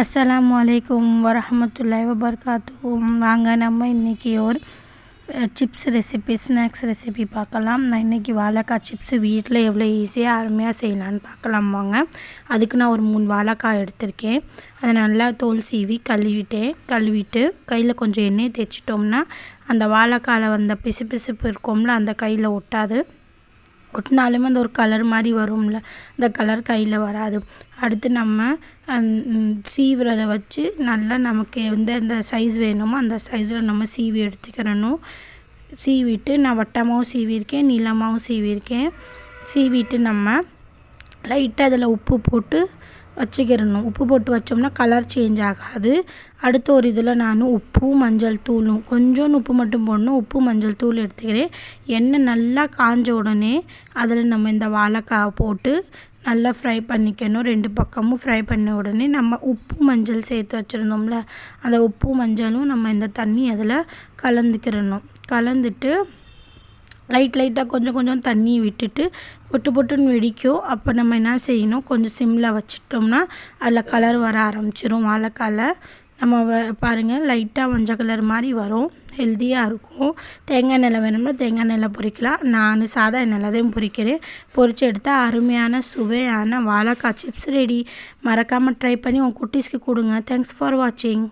அஸ்ஸலாமு அலைக்கும் வரமத்துல்லாய் வபர்காத்துஹும் வாங்க நம்ம இன்றைக்கி ஒரு சிப்ஸ் ரெசிபி ஸ்நாக்ஸ் ரெசிபி பார்க்கலாம். நான் இன்றைக்கி வாழைக்காய் சிப்ஸு வீட்டில் எவ்வளோ ஈஸியாக அருமையாக செய்யலான்னு பார்க்கலாம் வாங்க. அதுக்கு நான் ஒரு மூணு வாழைக்காய் எடுத்திருக்கேன். அதை நல்லா தோல் சீவி கழுவிட்டேன் கழுவிட்டு கையில் கொஞ்சம் எண்ணெய் தேய்ச்சிட்டோம்னா அந்த வாழைக்காயில் வந்த பிசு பிசுப்பு இருக்கும்ல அந்த கையில் ஒட்டாது. ஒட்டினாலுமே அந்த ஒரு கலர் மாதிரி வரும்ல. அந்த கலர் கையில் வராது. அடுத்து நம்ம சீவுறதை வச்சு நல்லா நமக்கு எந்த எந்த சைஸ் வேணுமோ அந்த சைஸில் நம்ம சீவி எடுத்துக்கிறணும். சீவிட்டு நான் வட்டமாகவும் சீவியிருக்கேன் நீளமாகவும் சீவியிருக்கேன். சீவிட்டு நம்ம லைட்டாக அதில் உப்பு போட்டு வச்சுக்கிறணும் உப்பு போட்டு வச்சோம்னா கலர் சேஞ்ச் ஆகாது. அடுத்த ஒரு இதில் நான் உப்பு மஞ்சள் தூளும் கொஞ்சோண்டு உப்பு மட்டும் போடணும். உப்பு மஞ்சள் தூள் எடுத்துக்கிறேன். எண்ணெய் நல்லா காஞ்ச உடனே அதில் நம்ம இந்த வாழைக்காய் போட்டு நல்லா ஃப்ரை பண்ணிக்கணும். ரெண்டு பக்கமும் ஃப்ரை பண்ண உடனே நம்ம உப்பு மஞ்சள் சேர்த்து வச்சுருந்தோம்ல அந்த உப்பு மஞ்சளும் நம்ம இந்த தண்ணி அதில் கலந்துக்கிறணும் கலந்துட்டு லைட் லைட்டாக கொஞ்சம் கொஞ்சம் தண்ணி விட்டுட்டு பொட்டு பொட்டுன்னு வெடிக்கும் அப்போ நம்ம என்ன செய்யணும்? கொஞ்சம் சிம்மில் வச்சிட்டோம்னா அதில் கலர் வர ஆரம்பிச்சிரும். வாழைக்கால நம்ம வ பாருங்கள் லைட்டாக மஞ்சள் கலர் மாதிரி வரும். ஹெல்த்தியாக இருக்கும். தேங்காய் எண்ணெய் வேணும்னா தேங்காய் எண்ணெயில் பொரிக்கலாம். நான் சாதா எண்ணெயில் தான் பொரிக்கிறேன். பொரித்து எடுத்தால் அருமையான சுவையான வாழைக்காய் சிப்ஸ் ரெடி மறக்காமல் ட்ரை பண்ணி உங்கள் குட்டீஸ்க்கு கொடுங்க. தேங்க்ஸ் ஃபார் வாட்சிங்